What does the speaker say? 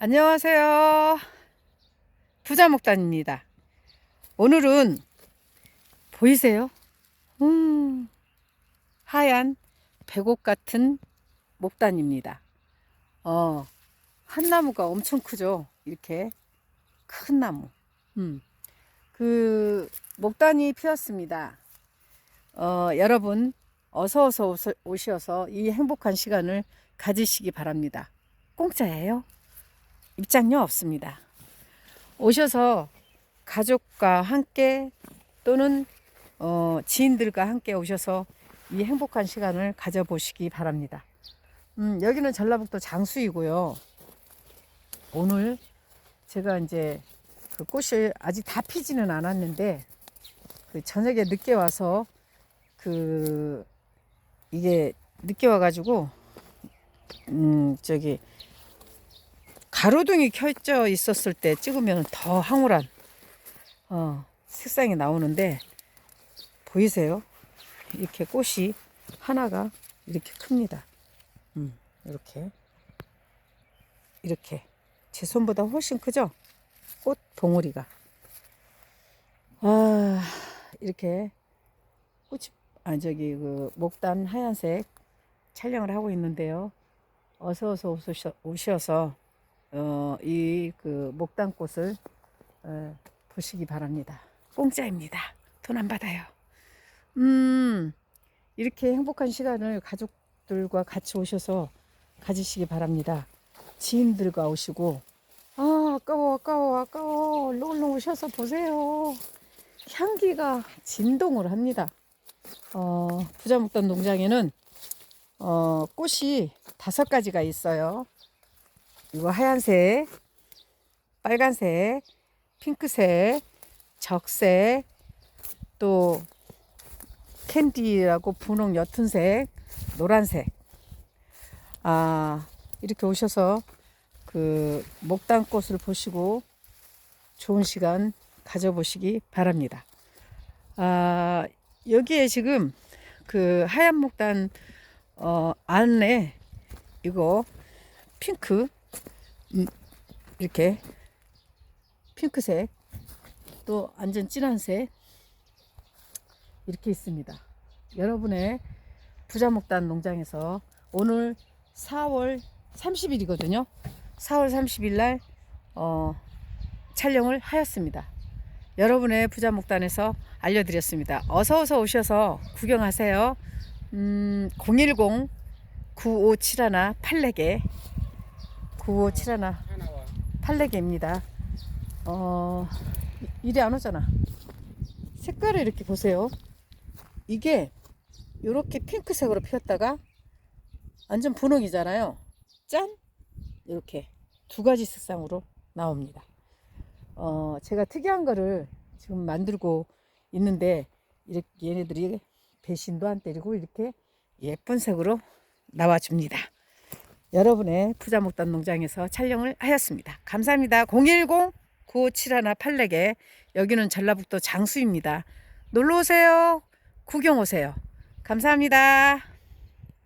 안녕하세요. 부자목단입니다. 오늘은 보이세요? 음, 하얀 백옥 같은 목단입니다. 어, 한 나무가 엄청 크죠? 이렇게 큰 나무. 음, 그 목단이 피었습니다. 어, 여러분 어서 어서 오셔서 이 행복한 시간을 가지시기 바랍니다. 공짜예요. 입장료 없습니다. 오셔서 가족과 함께 또는 어, 지인들과 함께 오셔서 이 행복한 시간을 가져보시기 바랍니다. 음, 여기는 전라북도 장수이고요. 오늘 제가 이제 그 꽃이 아직 다 피지는 않았는데 그 저녁에 늦게 와서 그 이게 늦게 와가지고 음 저기 가로등이 켜져 있었을 때 찍으면 더 황홀한 어, 색상이 나오는데 보이세요? 이렇게 꽃이 하나가 이렇게 큽니다. 음, 이렇게 이렇게 제 손보다 훨씬 크죠? 꽃 봉우리가 아 이렇게 꽃이 아 저기 그 목단 하얀색 촬영을 하고 있는데요. 어서 어서 오셔, 오셔서 어, 이 그 목단꽃을 어, 보시기 바랍니다. 공짜입니다. 돈 안 받아요. 음, 이렇게 행복한 시간을 가족들과 같이 오셔서 가지시기 바랍니다. 지인들과 오시고, 아, 아까워, 아까워, 아까워. 얼른 얼른 오셔서 보세요. 향기가 진동을 합니다. 어, 부자목단 농장에는 어, 꽃이 다섯 가지가 있어요. 이거 하얀색, 빨간색, 핑크색, 적색, 또 캔디라고 분홍 옅은색, 노란색. 아, 이렇게 오셔서 그 목단꽃을 보시고 좋은 시간 가져보시기 바랍니다. 아, 여기에 지금 그 하얀 목단 어, 안에 이거 핑크 음, 이렇게 핑크색 또 완전 진한색 이렇게 있습니다. 여러분의 부자목단 농장에서 오늘 4월 30일이거든요. 4월 30일 날 어, 촬영을 하였습니다. 여러분의 부자목단에서 알려드렸습니다. 어서 어서 오셔서 구경하세요. 음, 010 9571 84개 9571 하나와 84개입니다. 어, 이- 이리 안 오잖아. 색깔을 이렇게 보세요. 이게 이렇게 핑크색으로 피었다가 완전 분홍이잖아요. 짠! 이렇게 두 가지 색상으로 나옵니다. 어, 제가 특이한 거를 지금 만들고 있는데 이렇게 얘네들이 배신도 안 때리고 이렇게 예쁜 색으로 나와줍니다. 여러분의 부자 목단 농장에서 촬영을 하였습니다. 감사합니다. 010 9571 84개 여기는 전라북도 장수입니다. 놀러 오세요. 구경 오세요. 감사합니다.